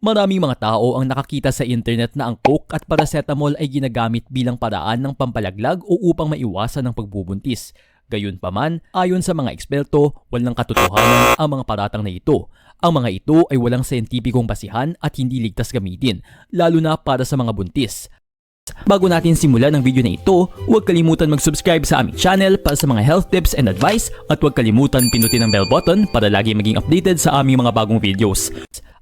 Maraming mga tao ang nakakita sa internet na ang coke at paracetamol ay ginagamit bilang paraan ng pampalaglag o upang maiwasan ang pagbubuntis. Gayunpaman, ayon sa mga eksperto, walang katotohanan ang mga paratang na ito. Ang mga ito ay walang siyentipikong basihan at hindi ligtas gamitin, lalo na para sa mga buntis. Bago natin simulan ang video na ito, huwag kalimutan mag-subscribe sa aming channel para sa mga health tips and advice at huwag kalimutan pinutin ang bell button para lagi maging updated sa aming mga bagong videos.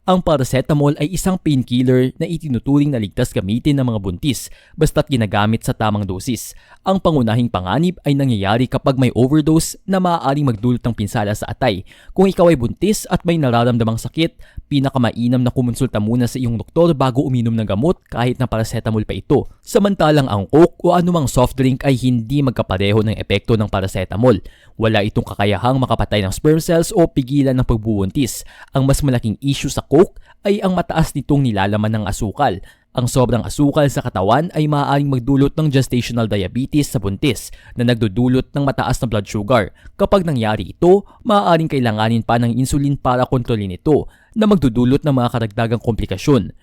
Ang paracetamol ay isang painkiller na itinuturing na ligtas gamitin ng mga buntis basta't ginagamit sa tamang dosis. Ang pangunahing panganib ay nangyayari kapag may overdose na maaaring magdulot ng pinsala sa atay. Kung ikaw ay buntis at may nararamdamang sakit, pinakamainam na kumonsulta muna sa iyong doktor bago uminom ng gamot kahit na paracetamol pa ito. Samantalang ang coke o anumang soft drink ay hindi magkapareho ng epekto ng paracetamol. Wala itong kakayahang makapatay ng sperm cells o pigilan ng pagbubuntis. Ang mas malaking issue sa coke ay ang mataas nitong nilalaman ng asukal. Ang sobrang asukal sa katawan ay maaaring magdulot ng gestational diabetes sa buntis na nagdudulot ng mataas na blood sugar. Kapag nangyari ito, maaaring kailanganin pa ng insulin para kontrolin ito na magdudulot ng mga karagdagang komplikasyon.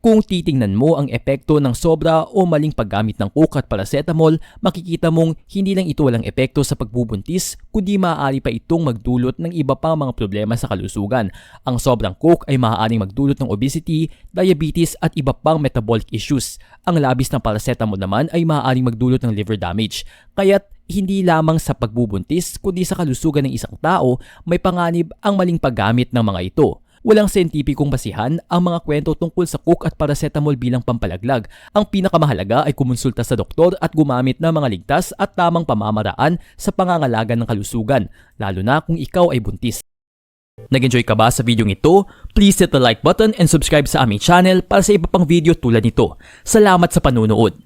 Kung titingnan mo ang epekto ng sobra o maling paggamit ng coke at paracetamol, makikita mong hindi lang ito walang epekto sa pagbubuntis, kundi maaari pa itong magdulot ng iba pang mga problema sa kalusugan. Ang sobrang coke ay maaaring magdulot ng obesity, diabetes at iba pang metabolic issues. Ang labis ng paracetamol naman ay maaaring magdulot ng liver damage. Kaya't hindi lamang sa pagbubuntis kundi sa kalusugan ng isang tao, may panganib ang maling paggamit ng mga ito. Walang sentipikong basihan ang mga kwento tungkol sa coke at paracetamol bilang pampalaglag. Ang pinakamahalaga ay kumonsulta sa doktor at gumamit ng mga ligtas at tamang pamamaraan sa pangangalaga ng kalusugan, lalo na kung ikaw ay buntis. Nag-enjoy ka ba sa video ito? Please hit the like button and subscribe sa aming channel para sa iba pang video tulad nito. Salamat sa panunood!